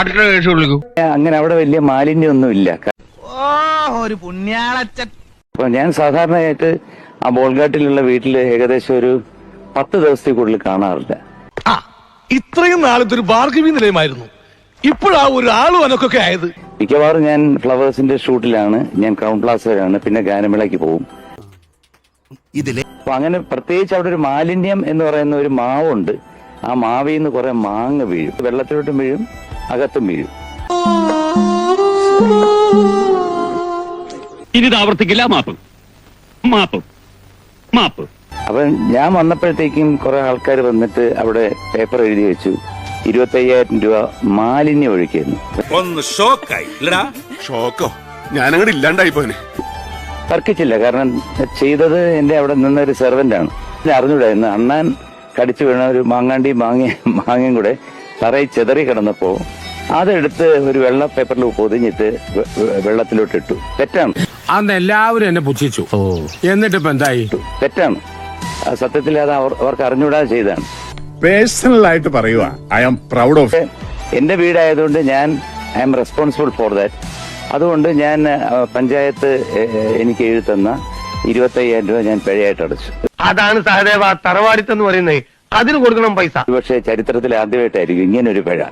അടുത്ത കേസ് വിളിക്കൂ. അങ്ങനെ അവിടെ വലിയ മാലിന്യൊന്നും ഇല്ല ഒരു പുണ്യാളച്ചൻ. അപ്പൊ ഞാൻ സാധാരണയായിട്ട് ആ ബോൾഗാട്ടിലുള്ള വീട്ടിൽ ഏകദേശം ഒരു പത്ത് ദിവസത്തിൽ കൂടുതൽ കാണാറില്ല. ആ ഇത്രയും നാളത്തെ ഒരു ബാർഗവി നിലയമായിരുന്നു. ഇപ്പോഴാ ഒരു ആളും അനക്കൊക്കെ ആയത്. മിക്കവാറും ഞാൻ ഫ്ലവേഴ്സിന്റെ ഷൂട്ടിലാണ് ഞാൻ ക്രൗൺ പ്ലാസയിലാണ് പിന്നെ ഗാനമേളയ്ക്ക് പോകും. അപ്പൊ അങ്ങനെ പ്രത്യേകിച്ച് അവിടെ ഒരു മാലിന്യം എന്ന് പറയുന്ന ഒരു മാവുണ്ട്. ആ മാവിന്ന് നിന്ന് കുറെ മാങ്ങ വീഴും. വെള്ളത്തിലോട്ടും വീഴും. അകത്തും വീഴും. ഇനി ആവർത്തിക്കില്ല മാപ്പ്. മാപ്പ്. മാപ്പ്. അപ്പൊ ഞാൻ വന്നപ്പോഴത്തേക്കും കുറെ ആൾക്കാർ വന്നിട്ട് അവിടെ പേപ്പർ എഴുതി വെച്ചു. ഇരുപത്തി അയ്യായിരം രൂപ മാലിന്യം ഒഴുക്കിയിരുന്നു. ഒന്ന് ഷോക്കായി. ഷോക്കോ? ഞാനങ്ങോട്ട് ഇല്ലാണ്ടായി പോനെ തർക്കിച്ചില്ല കാരണം ചെയ്തത് എന്റെ അവിടെ നിന്ന ഒരു സെർവന്റ് ആണ് ഞാൻ അറിഞ്ഞൂടായിരുന്നു അണ്ണാൻ കടിച്ചു വീണ ഒരു മാങ്ങാണ്ടി മാങ്ങ മാങ്ങയും കൂടെ തറയിൽ ചെതറി കിടന്നപ്പോ അതെടുത്ത് ഒരു വെള്ള പേപ്പറിൽ പൊതിഞ്ഞിട്ട് വെള്ളത്തിലോട്ട് ഇട്ടു തെറ്റാണ്. അന്ന് എല്ലാവരും എന്നെ പുച്ഛിച്ചു. എന്നിട്ട് ഇപ്പൊ എന്തായി? തെറ്റാണ്. സത്യത്തിൽ അത് അവർ- അവർക്ക് അറിഞ്ഞൂടാതെ ചെയ്താണ് പേഴ്സണൽ ആയിട്ട് പറയുക ഐ ആം പ്രൗഡ് ഓഫ് എന്റെ വീടായതുകൊണ്ട് ഞാൻ I am responsible for that അതുകൊണ്ട് ഞാൻ പഞ്ചായത്ത് എനിക്ക് എഴുതി തന്ന ഇരുപത്തയ്യായിരം രൂപ ഞാൻ പിഴയായിട്ട് അടച്ചു. അതാണ് സഹദേവ തറവാടിത്തെന്ന് പറയുന്നത്. അതിന് കൊടുക്കണം പൈസ. പക്ഷേ ചരിത്രത്തിൽ ആദ്യമായിട്ടായിരിക്കും ഇങ്ങനെ ഒരു പിഴ.